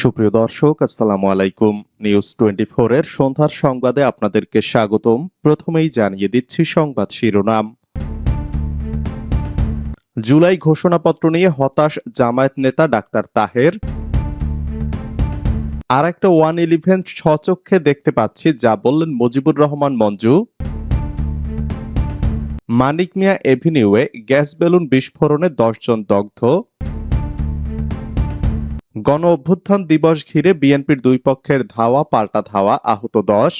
সুপ্রিয় দর্শক, আসসালামু আলাইকুম। নিউজ টোয়েন্টি এর সন্ধ্যার সংবাদে আপনাদেরকে স্বাগতম। প্রথমেই জানিয়ে দিচ্ছি সংবাদ শিরোনাম। জুলাই ঘোষণাপত্র নিয়ে হতাশ জামায়াত নেতা ডাক্তার তাহের। আর একটা ওয়ান ইলেভেন স্বচক্ষে দেখতে পাচ্ছি, যা বললেন মুজিবুর রহমান মঞ্জু। মানিক মিয়া এভিনিউয়ে গ্যাস বেলুন বিস্ফোরণে দশজন দগ্ধ। গণ অভ্যুত্থান দিবস ঘিরে বিএনপির দুই পক্ষের ধাওয়া, পাল্টা ধাওয়া, আহত দশ।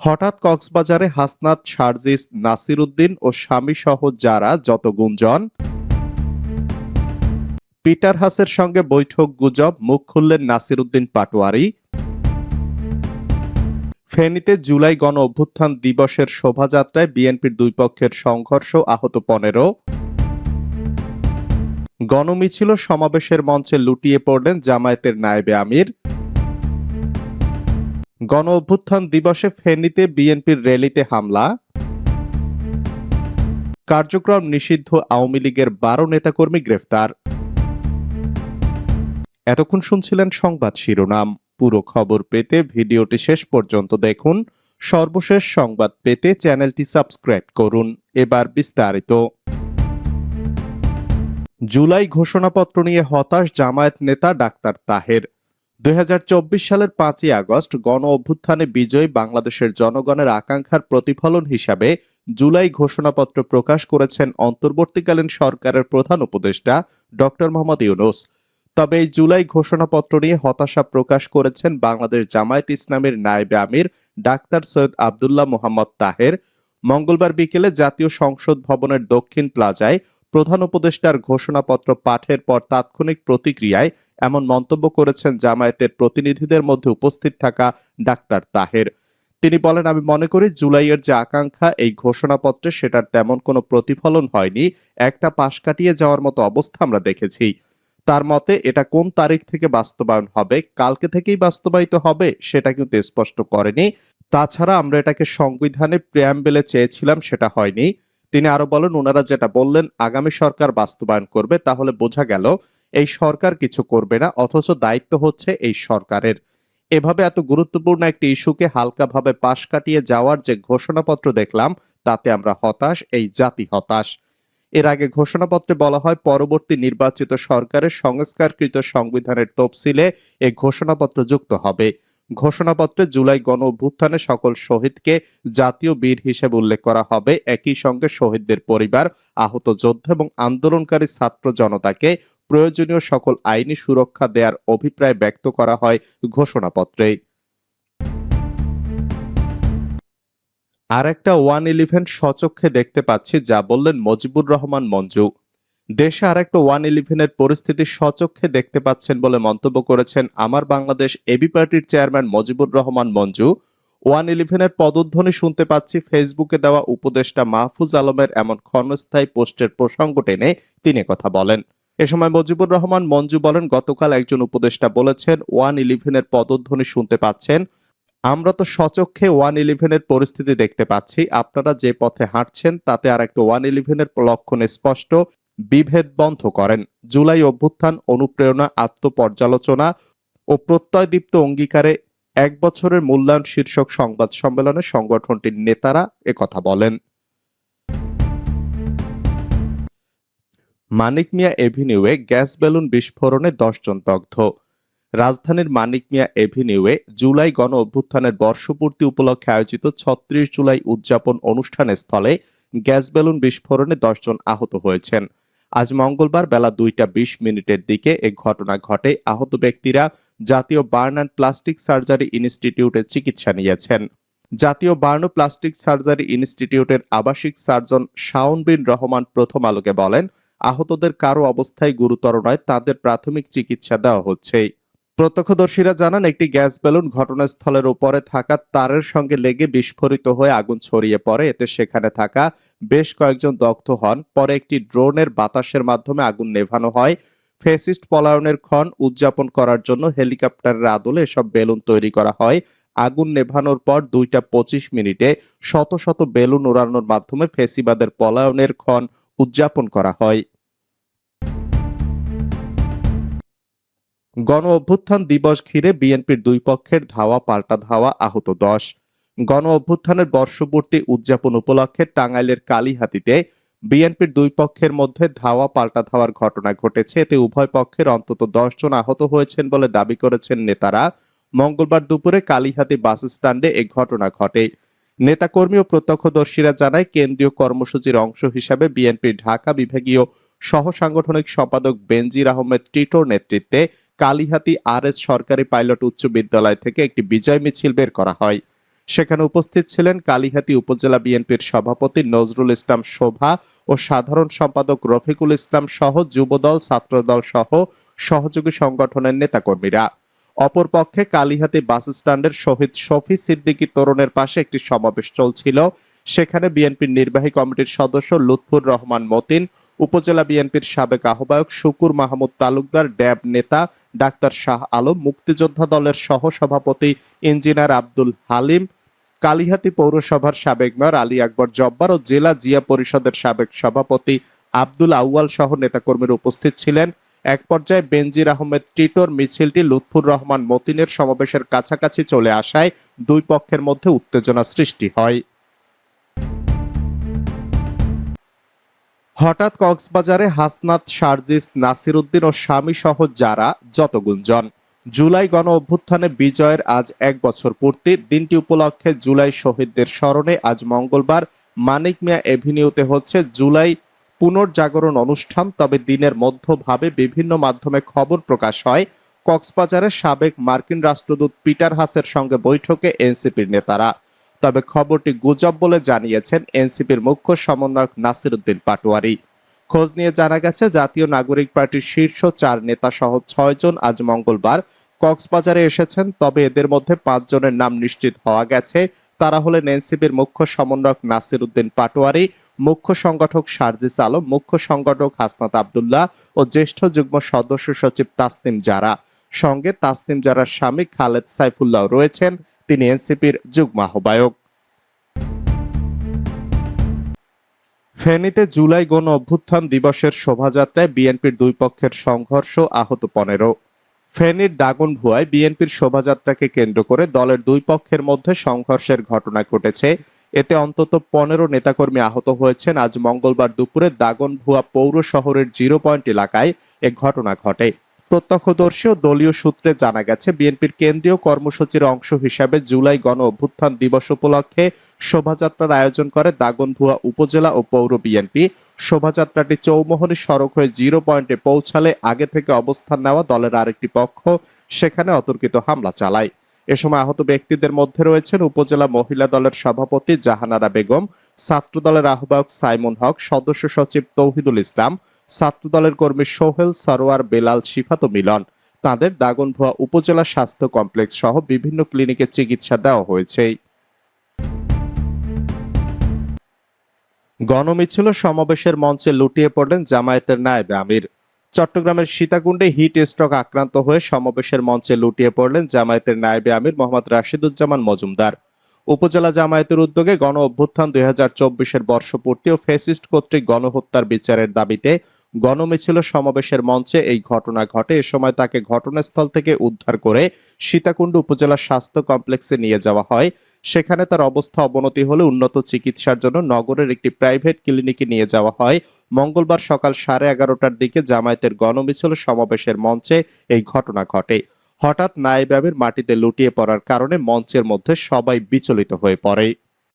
হঠাৎ কক্সবাজারে হাসনাত শারজিস নাসির উদ্দিন ও স্বামী সহ যারা যত গুঞ্জন। পিটার হাসের সঙ্গে বৈঠক গুজব, মুখ খুললেন নাসির উদ্দিন পাটোয়ারি। ফেনীতে জুলাই গণ অভ্যুত্থান দিবসের শোভাযাত্রায় বিএনপির দুই পক্ষের সংঘর্ষ আহত পনেরো। গণমিছিল সমাবেশের মঞ্চে লুটিয়ে পড়লেন জামায়াতের নায়েবে আমির। গণ অভ্যুত্থান দিবসে ফেনীতে বিএনপির র্যালিতে হামলা। কার্যক্রম নিষিদ্ধ আওয়ামী লীগের বারো নেতাকর্মী গ্রেফতার। এতক্ষণ শুনছিলেন সংবাদ শিরোনাম। পুরো খবর পেতে ভিডিওটি শেষ পর্যন্ত দেখুন। সর্বশেষ সংবাদ পেতে চ্যানেলটি সাবস্ক্রাইব করুন। এবার বিস্তারিত। জুলাই ঘোষণাপত্র নিয়ে হতাশ জামায়াত নেতা ডাক্তার তাহের। দুই হাজার চব্বিশ সালের পাঁচই আগস্ট গণ অভ্যুত্থানে বিজয়ী বাংলাদেশের জনগণের আকাঙ্ক্ষার প্রতিফলন হিসাবে জুলাই ঘোষণাপত্র প্রকাশ করেছেন অন্তর্বর্তীকালীন সরকারের প্রধান উপদেষ্টা ডক্টর মোহাম্মদ ইউনুস। তবে এই জুলাই ঘোষণাপত্র নিয়ে হতাশা প্রকাশ করেছেন বাংলাদেশ জামায়াত ইসলামের নায়েবে আমির, ডাক্তার সৈয়দ আবদুল্লাহ মোহাম্মদ তাহের। মঙ্গলবার বিকেলে জাতীয় সংসদ ভবনের দক্ষিণ প্লাজায় প্রধান উপদেষ্টার ঘোষণাপত্র পাঠের পর তাৎক্ষণিক প্রতিক্রিয়ায় এমন মন্তব্য করেছেন জামায়াতের প্রতিনিধিদের মধ্যে উপস্থিত থাকা ডাক্তার তাহের। তিনি বলেন, আমি মনে করি জুলাইয়ের যে আকাঙ্ক্ষা, এই ঘোষণাপত্রে সেটার তেমন কোনো প্রতিফলন হয়নি। একটা পাশ কাটিয়ে যাওয়ার মতো অবস্থা আমরা দেখেছি। তার মতে, এটা কোন তারিখ থেকে বাস্তবায়ন হবে, কালকে থেকেই বাস্তবায়িত হবে, সেটা কিন্তু স্পষ্ট করেনি। তাছাড়া আমরা এটাকে সংবিধানে প্রিয়াম্বেলে চেয়েছিলাম, সেটা হয়নি। তিনি আরও বলেন, ওনারা যেটা বললেন আগামী সরকার বাস্তবায়ন করবে, তাহলে বোঝা গেল এই সরকার কিছু করবে না, অথচ দায়িত্ব হচ্ছে এই সরকারের। এভাবে এত গুরুত্বপূর্ণ একটি ইস্যুকে হালকাভাবে পাশ কাটিয়ে যাওয়ার যে ঘোষণাপত্র দেখলাম, তাতে আমরা হতাশ, এই জাতি হতাশ। এর আগে ঘোষণাপত্রে বলা হয়, পরবর্তী নির্বাচিত সরকারের সংস্কারকৃত সংবিধানের তফসিলে এই ঘোষণাপত্র যুক্ত হবে। ঘোষণাপত্রে জুলাই গণ অভ্যুত্থানে সকল শহীদকে জাতীয় বীর হিসেবে উল্লেখ করা হবে। একই সঙ্গে শহীদদের পরিবার, আহত যোদ্ধা এবং আন্দোলনকারী ছাত্র জনতাকে প্রয়োজনীয় সকল আইনি সুরক্ষা দেওয়ার অভিপ্রায় ব্যক্ত করা হয় ঘোষণাপত্রে। আর একটা ওয়ান ইলেভেন সচক্ষে দেখতে পাচ্ছি, যা বললেন মজিবুর রহমান মঞ্জু। দেশে আর একটা ওয়ান ইলেভেনের পরিস্থিতি সচক্ষে দেখতে পাচ্ছেন বলে মন্তব্য করেছেন আমার বাংলাদেশ এবি পার্টির চেয়ারম্যান মজিবুর রহমান মঞ্জু। ওয়ান ইলেভেনের পদধ্বনি শুনতে পাচ্ছি ফেসবুকে দেওয়া উপদেষ্টা মাহফুজ আলমের এমন ক্ষণস্থায়ী পোস্টের প্রসঙ্গ টেনে তিনি কথা বলেন। এ সময় মজিবুর রহমান মঞ্জু বলেন, গতকাল একজন উপদেষ্টা বলেছেন, ওয়ান ইলেভেনের পদধ্বনি শুনতে পাচ্ছেন। আমরা তো সচক্ষে ওয়ান ইলেভেনের পরিস্থিতি দেখতে পাচ্ছি। আপনারা যে পথে হাঁটছেন, তাতে আর একটা ওয়ান ইলেভেনের লক্ষণ স্পষ্ট। বিভেদ বন্ধ করেন। জুলাই অভ্যুত্থান অনুপ্রেরণা, আত্মপর্যালোচনা ও প্রত্যয়দীপ্ত অঙ্গীকারে এক বছরের মূল্যায়ন শীর্ষক সংবাদ সম্মেলনে সংগঠনটির নেতারা একথা বলেন। মানিক মিয়া এভিনিউয়ে গ্যাস বেলুন বিস্ফোরণে দশজন দগ্ধ। রাজধানীর মানিক মিয়া এভিনিউয়ে জুলাই গণ অভ্যুত্থানের বর্ষপূর্তি উপলক্ষে আয়োজিত ছত্রিশ জুলাই উদযাপন অনুষ্ঠানের স্থলে গ্যাস বেলুন বিস্ফোরণে দশজন আহত হয়েছেন। আজ মঙ্গলবার বেলা দুইটা বিশ মিনিটের দিকে এ ঘটনা ঘটে। আহত ব্যক্তিরা জাতীয় বার্ন অ্যান্ড প্লাস্টিক সার্জারি ইনস্টিটিউটে চিকিৎসা নিয়েছেন। জাতীয় বার্ন প্লাস্টিক সার্জারি ইনস্টিটিউটের আবাসিক সার্জন শাওন বিন রহমান প্রথম আলোকে বলেন, আহতদের কারও অবস্থায় গুরুতর নয়, তাদের প্রাথমিক চিকিৎসা দেওয়া হচ্ছে। প্রত্যক্ষদর্শীরা জানান, একটি গ্যাস বেলুন ঘটনাস্থলের উপরে থাকা তারের সঙ্গে লেগে বিস্ফোরিত হয়ে আগুন ছড়িয়ে পড়ে। এতে সেখানে থাকা বেশ কয়েকজন দগ্ধ হন। পরে একটি ড্রোনের বাতাসের মাধ্যমে আগুন নেভানো হয়। ফেসিস্ট পলায়নের ক্ষণ উদযাপন করার জন্য হেলিকপ্টারের আদলে এসব বেলুন তৈরি করা হয়। আগুন নেভানোর পর দুইটা পঁচিশ মিনিটে শত শত বেলুন উড়ানোর মাধ্যমে ফেসিবাদের পলায়নের ক্ষণ উদযাপন করা হয়। গণ অভ্যুত্থান দিবস ঘিরে বিএনপির দুই পক্ষের ধাওয়া পাল্টা ধাওয়া আহত দশ। গণ অভ্যুত্থানের বর্ষপূর্তি উদযাপন উপলক্ষে টাঙ্গাইলের কালীহাতিতে বিএনপির দুই পক্ষের মধ্যে ধাওয়া পাল্টা ধাওয়ার ঘটনা ঘটেছে। এতে উভয় পক্ষের অন্তত জন আহত হয়েছেন বলে দাবি করেছেন নেতারা। মঙ্গলবার দুপুরে কালীহাতি বাস স্ট্যান্ডে এ ঘটনা ঘটে। নেতাকর্মী ও প্রত্যক্ষদর্শীরা জানায়, কেন্দ্রীয় কর্মসূচির অংশ হিসাবে বিএনপির ঢাকা বিভাগীয় সহ সাংগঠনিক সম্পাদক বেনজির আহমেদ টিটোর নেতৃত্বে কালীহাতি আর এস সরকারি পাইলট উচ্চ বিদ্যালয় থেকে একটি বিজয় মিছিল বের করা হয়। সেখানে উপস্থিত ছিলেন কালীহাতি উপজেলা বিএনপির সভাপতি নজরুল ইসলাম শোভা ও সাধারণ সম্পাদক রফিকুল ইসলাম সহ যুবদল, ছাত্রদল সহ সহযোগী সংগঠনের নেতাকর্মীরা। অপরপক্ষে কালীহাতি বাস স্ট্যান্ডের শহীদ শফি সিদ্দিকী তরুণের পাশে একটি সমাবেশ চলছিল। সেখানে বিএনপির নির্বাহী কমিটির সদস্য লুৎফুর রহমান মতিন, উপজেলা বিএনপির সাবেক আহ্বায়ক শুকুর মাহমুদ তালুকদার, ড্যাব নেতা ডাক্তার শাহ আলম, মুক্তিযোদ্ধা দলের সহ সভাপতি ইঞ্জিনিয়ার আব্দুল হালিম, কালিহাতি পৌরসভার সাবেক মেয়র আলী আকবর জব্বার ও জেলা জিয়া পরিষদের সাবেক সভাপতি আব্দুল আউয়াল সহ নেতাকর্মীরা উপস্থিত ছিলেন। এক পর্যায়ে বেনজির আহমেদ টিটোর মিছিলটি লুৎফুর রহমান মতিনের সমাবেশের কাছাকাছি চলে আসায় দুই পক্ষের মধ্যে উত্তেজনা সৃষ্টি হয়। হঠাৎ কক্সবাজারে হাসনাত শারজিস নাসিরউদ্দিন ও স্বামী সহ যারা যত গুঞ্জন। জুলাই গণ অভ্যুত্থানে বিজয়ের আজ এক বছর পূর্তি, দিনটি উপলক্ষে জুলাই শহীদদের স্মরণে আজ মঙ্গলবার মানিক মিয়া এভিনিউতে হচ্ছে জুলাই পুনর্জাগরণ অনুষ্ঠান। তবে দিনের মধ্যভাবে বিভিন্ন মাধ্যমে খবর প্রকাশ হয়, কক্সবাজারের সাবেক মার্কিন রাষ্ট্রদূত পিটার হাসের সঙ্গে বৈঠকে এনসিপির নেতারা। তবে খবরটি গুজব বলে জানিয়েছেন এনসিপির মুখ্য সমন্বয়ক নাসিরউদ্দিন পাটোয়ারি। খোঁজ নিয়ে জানা গেছে, জাতীয় নাগরিক পার্টির শীর্ষ চার নেতা সহ ছয়জন আজ মঙ্গলবার কক্সবাজারে এসেছেন, তবে এদের মধ্যে পাঁচজনের নাম নিশ্চিত হওয়া গেছে। তারা হলেন এনসিপির মুখ্য সমন্বয়ক নাসির উদ্দিন পাটোয়ারি, মুখ্য সংগঠক সার্জিস আলম, মুখ্য সংগঠক হাসনাত আবদুল্লাহ ও জ্যেষ্ঠ যুগ্ম সদস্য সচিব তাসনিম জারা। সঙ্গে তাসনিম জারার স্বামী খালেদ সাইফুল্লাহ রয়েছেন। তিনি এনসিপির যুগ্ম আহ্বায়ক। ফেনীতে জুলাই গণ অভ্যুত্থান দিবসের শোভাযাত্রায় বিএনপির দুই পক্ষের সংঘর্ষ আহত পনেরো। ফেনীর দাগনভুয়ায় বিএনপির শোভাযাত্রাকে কেন্দ্র করে দলের দুই পক্ষের মধ্যে সংঘর্ষের ঘটনা ঘটেছে। এতে অন্তত পনেরো নেতাকর্মী আহত হয়েছেন। আজ মঙ্গলবার দুপুরে দাগনভুয়া পৌর শহরের জিরো পয়েন্ট এলাকায় এ ঘটনা ঘটে। প্রত্যক্ষদর্শী ও দলীয় সূত্রে জানা গেছে, বিএনপির কেন্দ্রীয় কর্মসূচির অংশ হিসাবে জুলাই গণ অভ্যুত্থান দিবস উপলক্ষে শোভাযাত্রার আয়োজন করে দাগনভুয়া উপজেলা ও পৌর বিএনপি। শোভাযাত্রাটি চৌমোহনী সড়ক হয়ে জিরো পয়েন্টে পৌঁছালে আগে থেকে অবস্থান নেওয়া দলের আরেকটি পক্ষ সেখানে অতর্কিত হামলা চালায়। এ সময় আহত ব্যক্তিদের মধ্যে রয়েছেন উপজেলা মহিলা দলের সভাপতি জাহানারা বেগম ছাত্র দলের আহ্বায়ক সাইমুন হক, সদস্য সচিব তৌহিদুল ইসলাম ছাত্র দলের কর্মী সোহেল সরোয়ার, বেলাল শিফাত মিলন। তাদের দাগনভুয়া উপজেলা স্বাস্থ্য কমপ্লেক্স সহ বিভিন্ন ক্লিনিকে চিকিৎসা দেওয়া হয়েছে। গণমিছিল সমাবেশের মঞ্চে লুটিয়ে পড়লেন জামায়াতের নায়েবে আমির। চট্টগ্রামের সীতাকুণ্ডে হিট স্ট্রোক আক্রান্ত হয়ে সমাবেশের মঞ্চে লুটিয়ে পড়লেন জামায়াতের নায়েবে আমির মোহাম্মদ রাশিদুজ্জামান মজুমদার। উপজেলা জামায়াতের উদ্যোগে গণ অভ্যুত্থান দুই হাজার চব্বিশের বর্ষপূর্তি ও ফেসিস্ট কর্তৃক গণহত্যার বিচারের দাবিতে গণমিছিল সমাবেশের মঞ্চে এই ঘটনা ঘটে। এ সময় তাকে ঘটনাস্থল থেকে উদ্ধার করে সীতাকুণ্ড উপজেলা স্বাস্থ্য কমপ্লেক্সে নিয়ে যাওয়া হয়। সেখানে তার অবস্থা অবনতি হলে উন্নত চিকিৎসার জন্য নগরের একটি প্রাইভেট ক্লিনিকে নিয়ে যাওয়া হয়। মঙ্গলবার সকাল সাড়ে এগারোটার দিকে জামায়াতের গণমিছিল সমাবেশের মঞ্চে এই ঘটনা ঘটে। হঠাৎ নায়েবাবের মাটিতে লুটিয়ে পড়ার কারণে মঞ্চের মধ্যে সবাই বিচলিত হয়ে পড়ে।